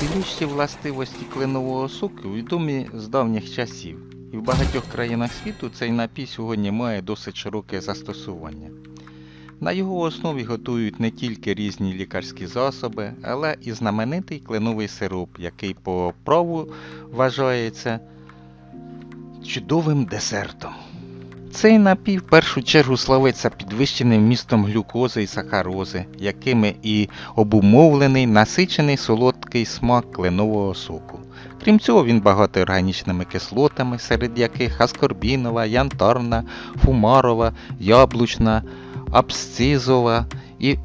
Цілющі властивості кленового соку відомі з давніх часів, і в багатьох країнах світу цей напій сьогодні має досить широке застосування. На його основі готують не тільки різні лікарські засоби, але і знаменитий кленовий сироп, який по праву вважається чудовим десертом. Цей напій в першу чергу славиться підвищеним вмістом глюкози і сахарози, якими і обумовлений насичений солодкий смак кленового соку. Крім цього, він багатий органічними кислотами, серед яких аскорбінова, янтарна, фумарова, яблучна, абсцизова і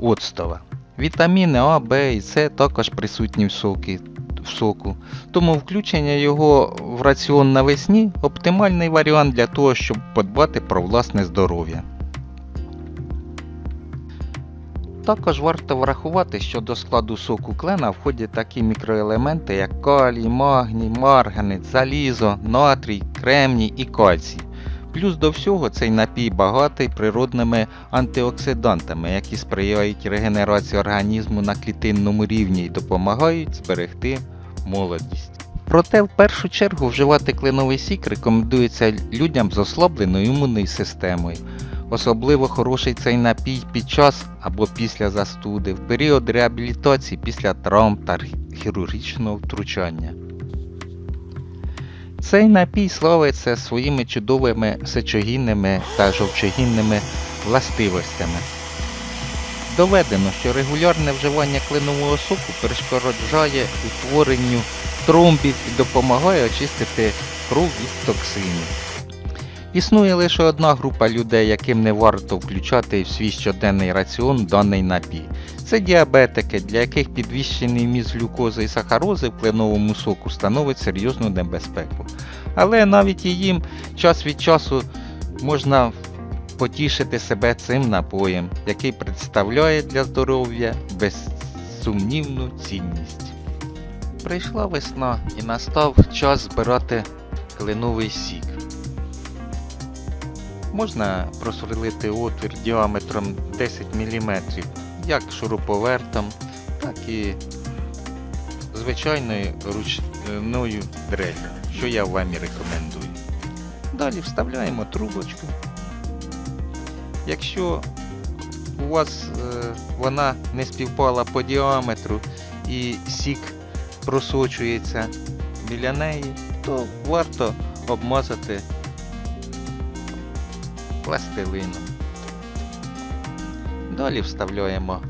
оцтова. Вітаміни А, Б і С також присутні в, сокі, соку, тому включення його в раціон навесні оптимальний варіант для того, щоб подбати про власне здоров'я. Також варто врахувати, що до складу соку клена входять такі мікроелементи, як калій, магній, марганець, залізо, натрій, кремній і кальцій. Плюс до всього цей напій багатий природними антиоксидантами, які сприяють регенерації організму на клітинному рівні і допомагають зберегти молодість. Проте в першу чергу вживати кленовий сік рекомендується людям з ослабленою імунною системою. Особливо хороший цей напій під час або після застуди, в період реабілітації після травм та хірургічного втручання. Цей напій славиться своїми чудовими сечогінними та жовчогінними властивостями. Доведено, що регулярне вживання кленового соку перешкоджає утворенню тромбів і допомагає очистити кров від токсинів. Існує лише одна група людей, яким не варто включати в свій щоденний раціон даний напій. Це діабетики, для яких підвищений вміст глюкози і сахарози в кленовому соку становить серйозну небезпеку. Але навіть їм час від часу можна потішити себе цим напоєм, який представляє для здоров'я безсумнівну цінність. Прийшла весна і настав час збирати кленовий сік. Можна просверлити отвір діаметром 10 мм як шуруповертом, так і звичайною ручною дрелью, що я вам і рекомендую. Далі вставляємо трубочку. Якщо у вас е, вона не співпала по діаметру і сік просочується біля неї, то варто обмазати пластилином. Далі вставляємо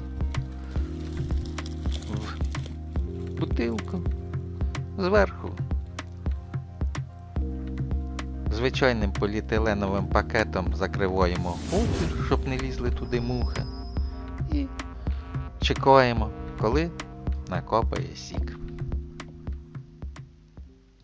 в бутилку зверху. Звичайним поліетиленовим пакетом закриваємо отвір, щоб не лізли туди мухи. І чекаємо, коли накопає сік.